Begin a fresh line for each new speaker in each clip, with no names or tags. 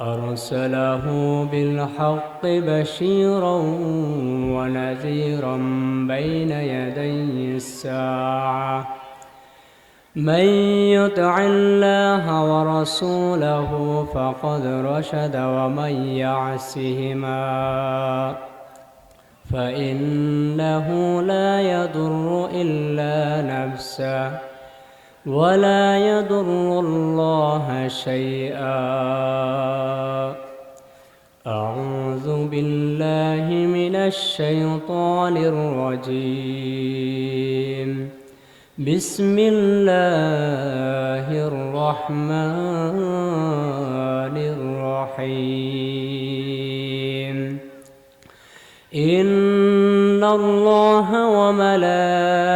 أرسله بالحق بشيرا ونذيرا بين يدي الساعة. من يطع الله ورسوله فقد رشد ومن يعصهما. فإنه لا يضر إلا نفسه. ولا يضر الله شيئا. أعوذ بالله من الشيطان الرجيم. بسم الله الرحمن الرحيم. إن الله وملائكته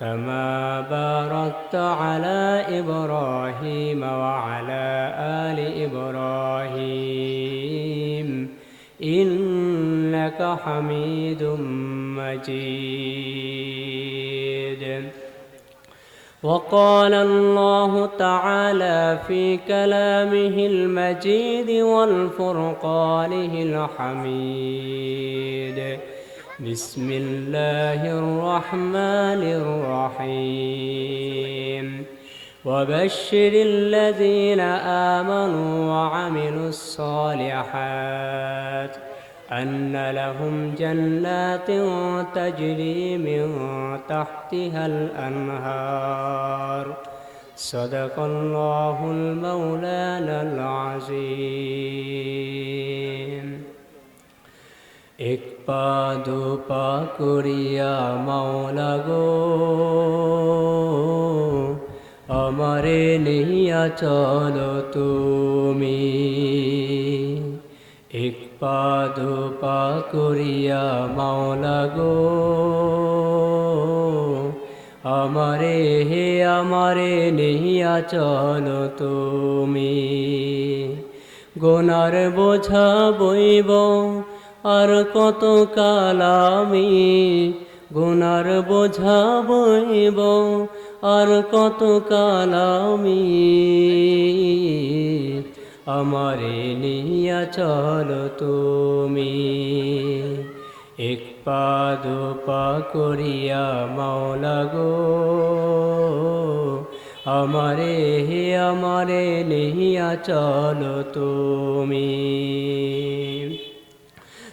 كما باركت على إبراهيم وعلى آل إبراهيم إنك حميد مجيد. وقال الله تعالى في كلامه المجيد والفرقانه الحميد. بسم الله الرحمن الرحيم. وبشر الذين آمنوا وعملوا الصالحات أن لهم جنات تجري من تحتها الأنهار. صدق الله المولانا العظيم. এক পা, দু পা করিয়া মাওলা গো। আমারে নেইয়া চলো তুমি। এক পা, দু পা করিয়া মাওলা গো। আমারে হে, আমারে নেইয়া চলো তুমি। গোনার বোঝা বইব আর কত কালামি গুনার বোঝা বইব আর কত কালামি আমারে নিয়া চল তুমি। এক পা, দু পা করিয়া মাওলা গো, আমারে হে আমারে নিয়া চলো তুমি।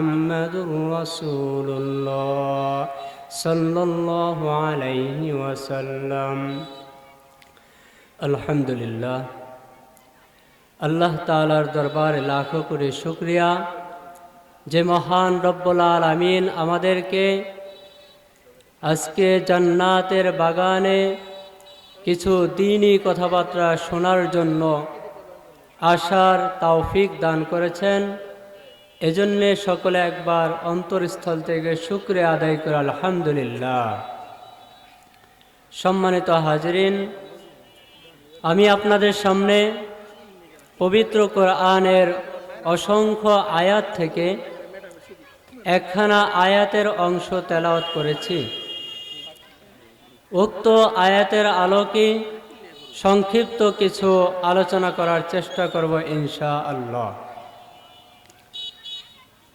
محمد رسول الله صلى الله عليه وسلم আলহামদুলিল্লাহ আল্লাহ তালার দরবারে লাখো করে শুক্রিয়া যে মহান রব্বুল আমিন আমাদেরকে আজকে জান্নাতের বাগানে কিছু দিনই কথাবার্তা শোনার জন্য আসার তৌফিক দান করেছেন এজন্যে সকলে একবার অন্তরস্থল থেকে শুক্রিয়া আদায় করে আলহামদুলিল্লাহ। সম্মানিত হাজরিন, আমি আপনাদের সামনে পবিত্র কোরআনের অসংখ্য আয়াত থেকে একখানা আয়াতের অংশ তেলাওয়াত করেছি। উক্ত আয়াতের আলোকে সংক্ষিপ্ত কিছু আলোচনা করার চেষ্টা করব ইনশা আল্লাহ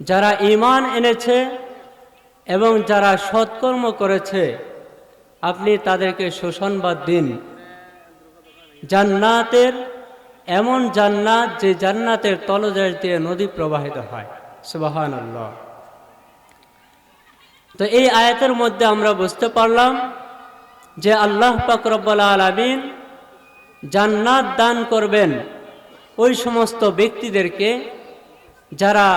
যারা ইমান এনেছে এবং যারা সৎকর্ম করেছে, আপনি তাদেরকে সুসংবাদ দিন। জান্নাতের এমন জান্নাত যে জান্নাতের তলদেশ দিয়ে নদী প্রবাহিত হয়। সুবাহান তো এই আয়াতের মধ্যে আমরা বুঝতে পারলাম যে আল্লাহ পাকরব্বাল আলমিন জান্নাত দান করবেন ওই সমস্ত ব্যক্তিদেরকে যারা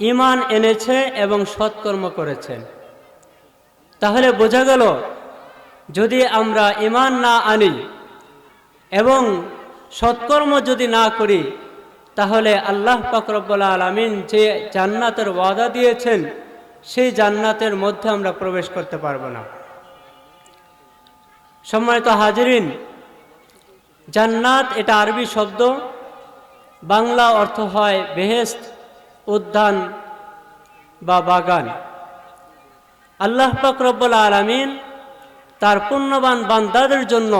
ইমান এনেছে এবং সৎকর্ম করেছেন তাহলে বোঝা গেল, যদি আমরা ইমান না আনি এবং সৎকর্ম যদি না করি, তাহলে আল্লাহ পাকরব্বুল্লা আলমিন যে জান্নাতের ওয়াদা দিয়েছেন, সেই জান্নাতের মধ্যে আমরা প্রবেশ করতে পারব না। সম্মানিত হাজরিন, জান্নাত এটা আরবি শব্দ, বাংলা অর্থ হয় বেহেস্ত উদ্যান বা বাগান। আল্লাহ রব্বুল আলমিন তার পুণ্যবান বান্দাদের জন্য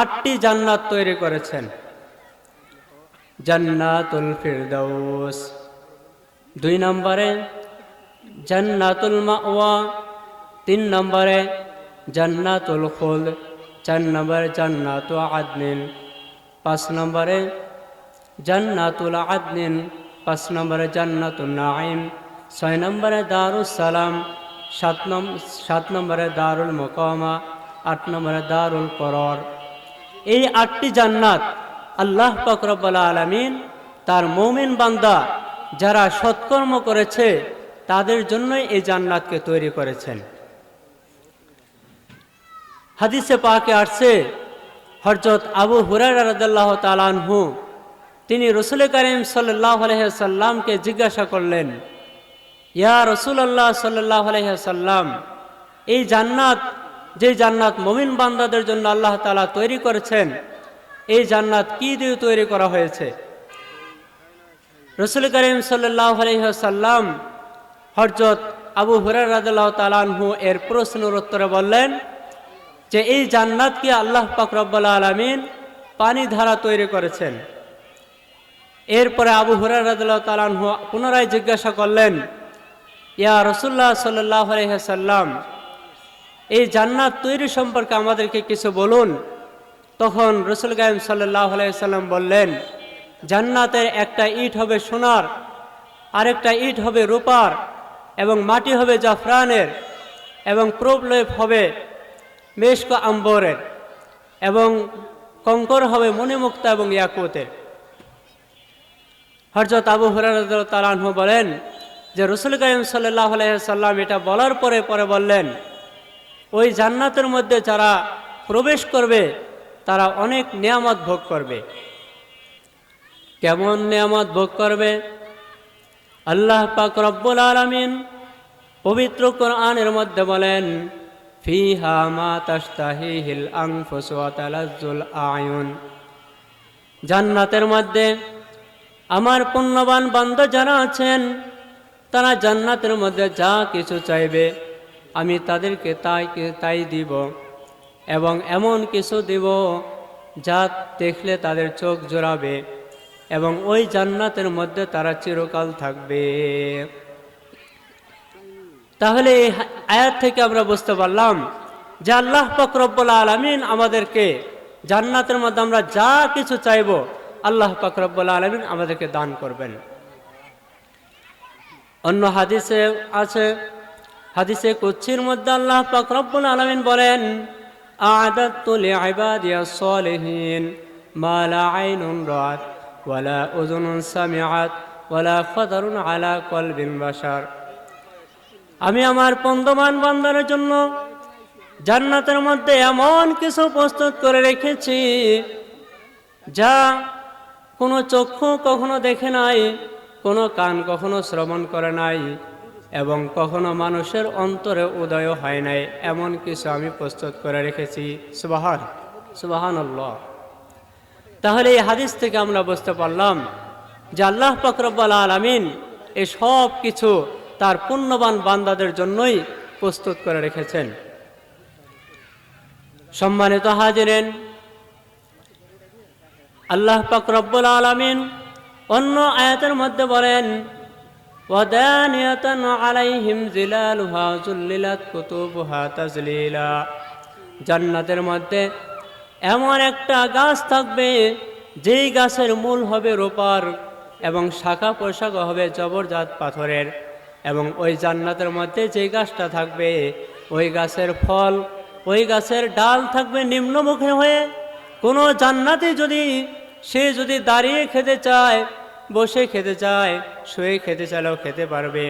আটটি জান্নাত তৈরি করেছেন। জান্নাতুল ফিরদৌস দুই নম্বরে জান্নাতুল মাওয়া। তিন নম্বরে জান্নাতুল খুল চার নম্বরে জান্নাতু আদনিন। পাঁচ নম্বরে জান্নাতুল আদনিন। পাঁচ নম্বরে জান্নাতুল নাইম ছয় নম্বরে দারুস সালাম, সাত নম, সাত নম্বরে দারুল মোকামা, আট নম্বরে দারুল করর। এই আটটি জান্নাত আল্লাহ ফকরবুল্লা আলমিন তার মৌমিন বান্দা যারা সৎকর্ম করেছে তাদের জন্যই এই জান্নাতকে তৈরি করেছেন। হাদিসে পাকে আসছে হরজত আবু হুরার রাদাল্লাহ তালানহু তিনি রসুল করিম সাল্লাহ সাল্লামকে জিজ্ঞাসা করলেন, ইয়া রসুল্লাহ সাল্লাহ আলহ্লাম এই জান্নাত, যে জান্নাত মমিন বান্দাদের জন্য আল্লাহ তালা তৈরি করেছেন, এই জান্নাত কি দিয়ে তৈরি করা হয়েছে? রসুল করিম সাল্লাহ আলহ্লাম হরজত আবু হুরার রাদাল্লাহ তালানহু এর প্রশ্নের উত্তরে বললেন যে, এই জান্নাতকে আল্লাহ পাকরব্বাল আলমিন পানি ধারা তৈরি করেছেন? এরপরে আবু হুরার রাদাল্লাহ তালানহু পুনরায় জিজ্ঞাসা করলেন, ইয়া রসুল্লাহ সাল্লাহ আলহ্লাম এই জান্নাত তৈরি সম্পর্কে আমাদেরকে কিছু বলুন? তখন রসুল গাইম সাল্লাহ আলাইসাল্লাম বললেন, জান্নাতের একটা ইট হবে সোনার, আরেকটা ইট হবে রূপার, এবং মাটি হবে জাফরানের, এবং প্রবলেপ হবে মেশক আম্বরের, এবং কঙ্কর হবে মণিমুক্তা এবং ইয়াকুতের। হরজত আবু হরার তালানহু বলেন যে রসুল করিম সাল্লাহ সাল্লাম এটা বলার পরে পরে বললেন, ওই জান্নাতের মধ্যে যারা প্রবেশ করবে, তারা অনেক নিয়ামত ভোগ করবে। কেমন নিয়ামত ভোগ করবে? আল্লাহ পাক রব্বুল আলামিন পবিত্র কোরআনের মধ্যে বলেন, ফিহা তালাজ্জুল আয়ুন। জান্নাতের মধ্যে আমার পুণ্যবান বান্ধ যারা আছেন, তারা জান্নাতের মধ্যে যা কিছু চাইবে, আমি তাদেরকে তাই তাই দিব এবং এমন কিছু দিব যা দেখলে তাদের চোখ জোড়াবে এবং ওই জান্নাতের মধ্যে তারা চিরকাল থাকবে। তাহলে এই আয়াত থেকে আমরা বুঝতে পারলাম যে আল্লাহ পাকরব্বুল আলমিন আমাদেরকে জান্নাতের মধ্যে আমরা যা কিছু চাইব আল্লাহ পাকরব্বুল আলমিন আমাদেরকে দান করবেন। অন্য হাদিসে আছে, হাদিসে কুচ্ছির মধ্যে আল্লাহ পাক রব্বুল আলামিন বলেন আ'দাতু লি'ইবাদিয়াস সালিহিন মা লা আইনুন রাআত ওয়ালা উযুনুন সামিআত ওয়ালা খাদারুন আলা কলবিন বাশার। আমি আমার পন্দমান বান্দারের জন্য জান্নাতের মধ্যে এমন কিছু প্রস্তুত করে রেখেছি, যা কোনো চক্ষু কখনো দেখে নাই, কোনো কান কখনো শ্রবণ করে নাই, এবং কখনো মানুষের অন্তরে উদয় হয় নাই, এমন কিছু আমি প্রস্তুত করে রেখেছি। সুবাহান সুবাহান তাহলে এই হাদিস থেকে আমরা বুঝতে পারলাম যে আল্লাহ ফকরব্বাল আলমিন এই সব কিছু তার পুণ্যবান বান্দাদের জন্যই প্রস্তুত করে রেখেছেন। সম্মানিত হাজিরেন আল্লাহ পাক রব্বুল আলামিন অন্য আয়াতের মধ্যে বলেন আলাইহিম জান্নাতের মধ্যে এমন একটা গাছ থাকবে, যেই গাছের মূল হবে রূপার এবং শাখা পোশাক হবে জবরজাত পাথরের। এবং ওই জান্নাতের মধ্যে যেই গাছটা থাকবে, ওই গাছের ফল, ওই গাছের ডাল থাকবে নিম্নমুখী হয়ে। কোনো জান্নাতে যদি সে যদি দাঁড়িয়ে খেতে চায়, বসে খেতে চায়, শুয়ে খেতে চাইলেও খেতে পারবে।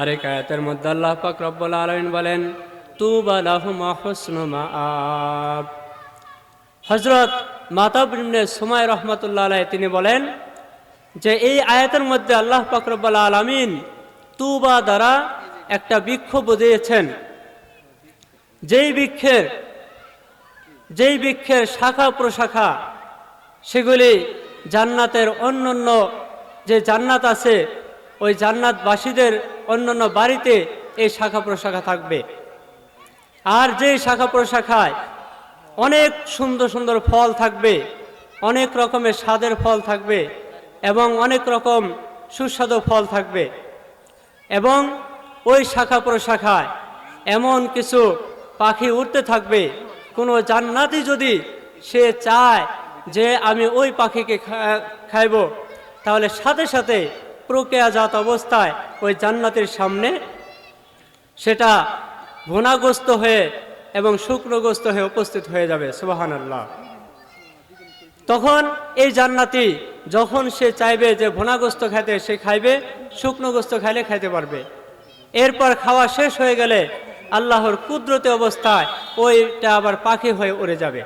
আরেক আয়াতের মধ্যে আল্লাহ পাক রব্বুল আলামিন বলেন, তুবা লাহুমা হযরত মাতাব ইবনে সুমাই রহমাতুল্লাহ আলাইহি তিনি বলেন যে, এই আয়াতের মধ্যে আল্লাহ পাক রব্বুল আলামিন তুবা দ্বারা একটা বৃক্ষ বুঝিয়েছেন। যেই বৃক্ষের যেই বৃক্ষের শাখা প্রশাখা সেগুলি জান্নাতের অন্যান্য যে জান্নাত আছে, ওই জান্নাতবাসীদের অন্যান্য বাড়িতে এই শাখা প্রশাখা থাকবে। আর যে শাখা প্রশাখায় অনেক সুন্দর সুন্দর ফল থাকবে, অনেক রকমের স্বাদের ফল থাকবে এবং অনেক রকম সুস্বাদু ফল থাকবে। এবং ওই শাখা প্রশাখায় এমন কিছু পাখি উঠতে থাকবে কোনো জান্নাতি যদি সে চায় যে আমি ওই পাখিকে খাইব, তাহলে সাথে সাথে প্রক্রিয়াজাত অবস্থায় ওই জান্নাতের সামনে সেটা ভুনাগ্রস্ত হয়ে এবং শুক্রগ্রস্ত হয়ে উপস্থিত হয়ে যাবে। সুবাহান আল্লাহ তখন এই জান্নাতি যখন সে চাইবে যে ভুনাগ্রস্ত খাইতে সে খাইবে শুকনোগ্রস্ত খাইলে খাইতে পারবে। এরপর খাওয়া শেষ হয়ে গেলে আল্লাহর কুদরতি অবস্থায় ওইটা আবার পাখি হয়ে উড়ে যাবে।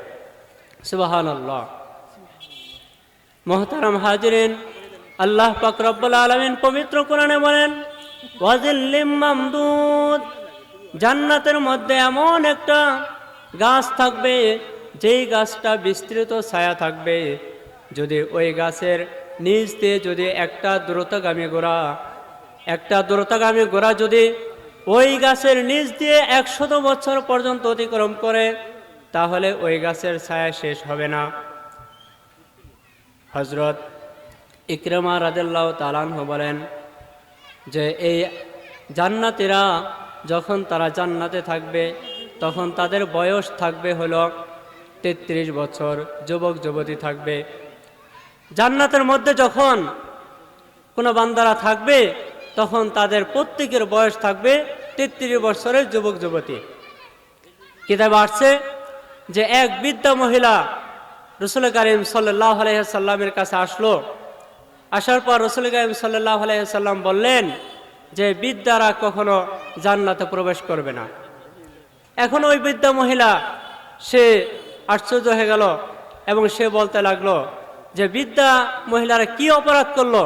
সুবাহান আল্লাহ মোহতারাম হাজিরিন, আল্লাহ পাক রব্বুল আলমিন পবিত্র কোরআনে বলেন জান্নাতের মধ্যে এমন একটা গাছ থাকবে, যেই গাছটা বিস্তৃত ছায়া থাকবে। যদি ওই গাছের নিচ দিয়ে যদি একটা দ্রুতগামী গোড়া, একটা দ্রুতগামী গোড়া যদি ওই গাছের নিচ দিয়ে একশত বছর পর্যন্ত অতিক্রম করে, তাহলে ওই গাছের ছায়া শেষ হবে না। হজরত ইকরমা রাদেল্লাহ তালানহ বলেন যে, এই জান্নাতিরা যখন তারা জান্নাতে থাকবে, তখন তাদের বয়স থাকবে হলো তেত্রিশ বছর, যুবক যুবতী থাকবে। জান্নাতের মধ্যে যখন কোনো বান্দারা থাকবে তখন তাদের প্রত্যেকের বয়স থাকবে তেত্রিশ বছরের যুবক যুবতী। কিতাব আসছে যে এক বৃদ্ধা মহিলা রসুল করিম সাল্লাহ আলহিহাল্লামের কাছে আসলো। আসার পর রসুল করিম সাল্লাহ আলহিহাল্লাম বললেন যে বিদ্যারা কখনো জান্নাতে প্রবেশ করবে না। এখন ওই বৃদ্ধা মহিলা, সে আশ্চর্য হয়ে গেল এবং সে বলতে লাগল যে বিদ্যা মহিলারা কি অপরাধ করল?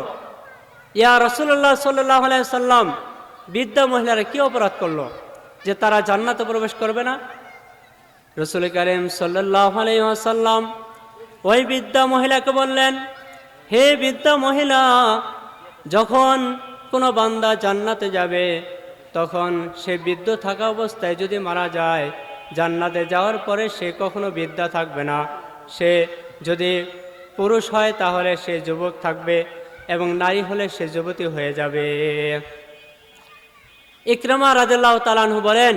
ইয়া রসুল্লাহ সাল্লাহ সাল্লাম বৃদ্ধা মহিলারা কি অপরাধ করল? যে তারা জান্নাতে প্রবেশ করবে না? রসুল করিম সাল্লাহ সাল্লাম ওই বিদ্যা মহিলাকে বললেন, হে বিদ্যা মহিলা, যখন কোনো বান্দা জান্নাতে যাবে, তখন সে বৃদ্ধ থাকা অবস্থায় যদি মারা যায়, জান্নাতে যাওয়ার পরে সে কখনো বিদ্যা থাকবে না। সে যদি পুরুষ হয়, তাহলে সে যুবক থাকবে। এবং নারী হলে সে যুবতী হয়ে যাবে। ইকরামা রাজুল্লাহ তালানহু বলেন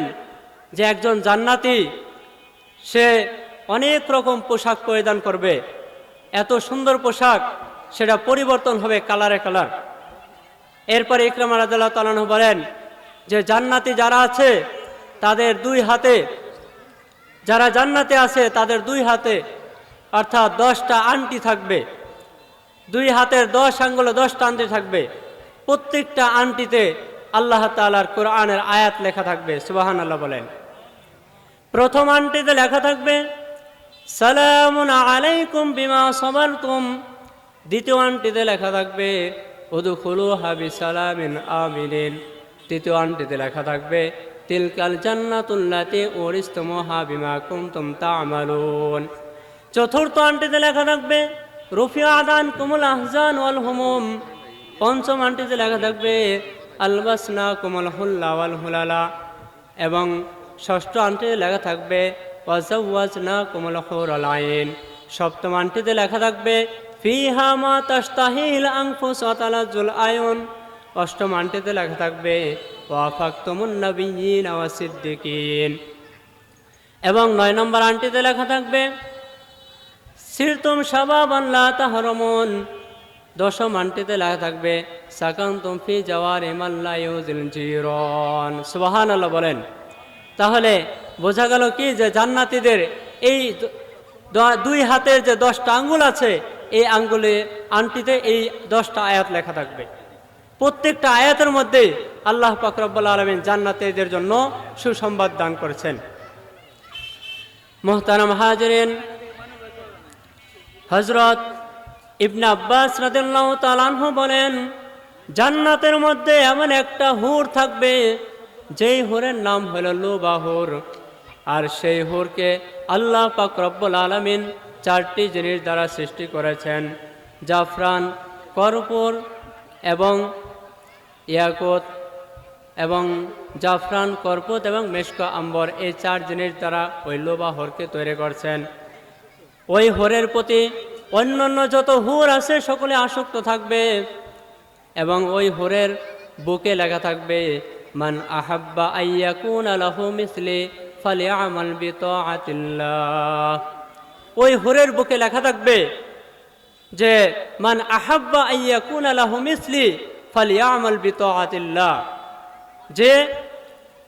যে একজন জান্নাতি, সে অনেক রকম পোশাক পরিধান করবে। এত সুন্দর পোশাক, সেটা পরিবর্তন হবে কালারে কালার। এরপরে ইকরামা রাজুল্লাহ তালানহু বলেন যে জান্নাতি যারা আছে, তাদের দুই হাতে, যারা জান্নাতে আছে, তাদের দুই হাতে অর্থাৎ দশটা আংটি থাকবে। দুই হাতের দশ আঙ্গুলে দশটা আংটি থাকবে। প্রত্যেকটা আংটিতে আল্লাহ তালার কোরআনের আয়াত লেখা থাকবে সুবাহান আল্লাহ বলেন। প্রথম আংটিতে লেখা থাকবে, সালামুন আলাইকুম বিমা সবারতুম দ্বিতীয় আংটিতে লেখা থাকবে উদু খুলু হাবি সালামিন আমিনিন তৃতীয় আংটিতে লেখা থাকবে, তিলকাল জান্নাতুল্লাতে ওরিস্তমোহা বিমা কুমতুম তামালুন। চতুর্থ আংটিতে লেখা থাকবে রুফিয়া আদান কুমুল আহজান ওয়াল হুমুম। পঞ্চম আংটিতে লেখা থাকবে, আলবাসনা কুমল হুল্লা ওয়াল হুলালা। এবং ষষ্ঠ আংটিতে লেখা থাকবে, ওয়াজাওয়াজনা কুমল হুর আইন। সপ্তম আংটিতে লেখা থাকবে, ফিহা মা তাস্তাহিল আনফুস ওয়া তালাজ্জুল আয়ুন। অষ্টম আংটিতে লেখা থাকবে, ওয়াফাকতুমুন নাবিয়িন ওয়া সিদ্দিকিন। এবং নয় নম্বর আংটিতে লেখা থাকবে সিরতুম সাবাবান লা তাহরমুন। দশম আংটিতে লেখা থাকবে, সাকান্তুম ফি জওয়ার ইমাল্লা জিরন। সুবহানাল্লাহ বলেন। তাহলে বোঝা গেল কি যে জান্নাতীদের এই দুই হাতের যে দশটা আঙ্গুল আছে, এই আঙ্গুলে, আংটিতে এই দশটা আয়াত লেখা থাকবে। প্রত্যেকটা আয়াতের মধ্যে আল্লাহ পাকরব্বুল আলমিন জান্নাতিদের জন্য সুসংবাদ দান করেছেন। মোহতারাম হাজরেন হজরত ইবনে আব্বাস রাদিল্লাহ তালানহ বলেন, জান্নাতের মধ্যে এমন একটা হুর থাকবে, যেই হুরের নাম হলো লুবাহুর আর সেই হুরকে আল্লাহ পাক রব্বুল আলমিন চারটি জিনিস দ্বারা সৃষ্টি করেছেন, জাফরান, কর্পূর এবং ইয়াকুত এবং জাফরান, কর্পূত এবং মেশক আম্বর। এই চার জিনিস দ্বারা ওই লোবাহরকে তৈরি করছেন। ওই হরের প্রতি অন্যান্য যত হুর আছে সকলে আসক্ত থাকবে এবং ওই হরের বুকে লেখা থাকবে, মান আহাব্বা আইয়াকুন আলাহু মিসলি ফালি আমাল বিতাআতিল্লাহ। ওই হরের বুকে লেখা থাকবে যে, মান আহাব্বা আইয়া আইয়াকুন আলাহু মিসলি ফালি আমাল বিতাআতিল্লাহ। যে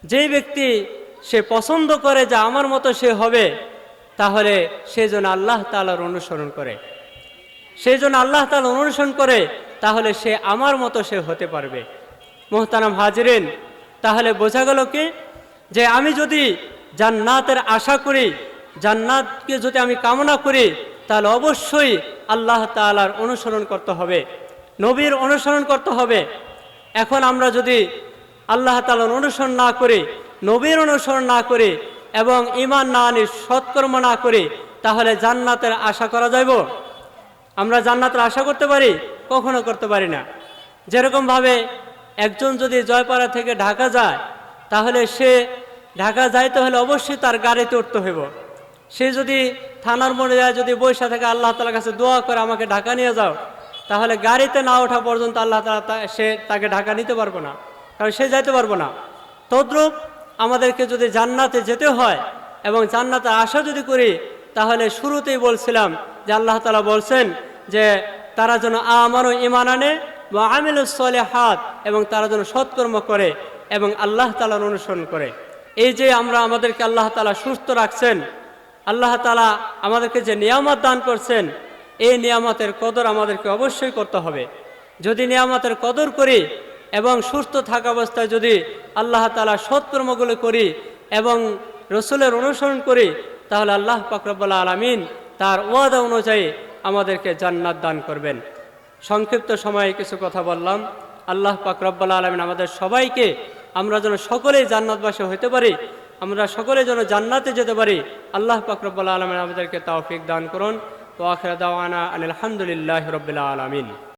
যে ব্যক্তি সে পছন্দ করে যে আমার মতো সে হবে তাহলে সে যেন আল্লাহ তালার অনুসরণ করে। সে যেন আল্লাহ তালা অনুসরণ করে, তাহলে সে আমার মতো সে হতে পারবে। মোহতারাম হাজরেন, তাহলে বোঝা গেল কি? যে আমি যদি জান্নাতের আশা করি, জান্নাতকে যদি আমি কামনা করি, তাহলে অবশ্যই আল্লাহ তালার অনুসরণ করতে হবে। নবীর অনুসরণ করতে হবে। এখন আমরা যদি আল্লাহ তালার অনুসরণ না করি, নবীর অনুসরণ না করি এবং ইমান না আনি সৎকর্ম না করি তাহলে জান্নাতের আশা করা যাইব। আমরা জান্নাতের আশা করতে পারি, কখনো করতে পারি না। যেরকমভাবে একজন যদি জয়পাড়া থেকে ঢাকা যায়, তাহলে সে ঢাকা যাইতে হলে অবশ্যই তার গাড়িতে উঠতে হইব। সে যদি থানার মোড়ে যায়, যদি বৈশা থেকে আল্লাহ তালার কাছে দোয়া করে আমাকে ঢাকা নিয়ে যাও, তাহলে গাড়িতে না ওঠা পর্যন্ত আল্লাহ তালা সে তাকে ঢাকা নিতে পারব না, কারণ সে যাইতে পারব না। তদ্রূপ আমাদেরকে যদি জান্নাতে যেতে হয় এবং জান্নাতে আশা যদি করি, তাহলে শুরুতেই বলছিলাম যে আল্লাহ তালা বলছেন যে তারা যেন আমারও ইমান আনে বা আমিলুসলে হাত এবং তারা যেন সৎকর্ম করে এবং আল্লাহ তালার অনুসরণ করে। এই যে আমরা আমাদেরকে আল্লাহ তালা সুস্থ রাখছেন, আল্লাহ তালা আমাদেরকে যে নিয়ামত দান করছেন, এই নিয়ামতের কদর আমাদেরকে অবশ্যই করতে হবে। যদি নিয়ামতের কদর করি এবং সুস্থ থাকা অবস্থায় যদি আল্লাহ তালা সৎকর্মগুলো করি এবং রসুলের অনুসরণ করি, তাহলে আল্লাহ পাকরব্বাল আলমিন তার ওয়াদা অনুযায়ী আমাদেরকে জান্নাত দান করবেন। সংক্ষিপ্ত সময়ে কিছু কথা বললাম। আল্লাহ পাকরব্বাল আলমিন আমাদের সবাইকে, আমরা যেন সকলেই জান্নাতবাসী হতে পারি, আমরা সকলে যেন জান্নাতে যেতে পারি, আল্লাহ পাকরব্বাল আলমিন আমাদেরকে তাওফিক দান করুন। ও আখরা দাওয়ানা আলহামদুলিল্লাহ রবিল্লা আলমিন।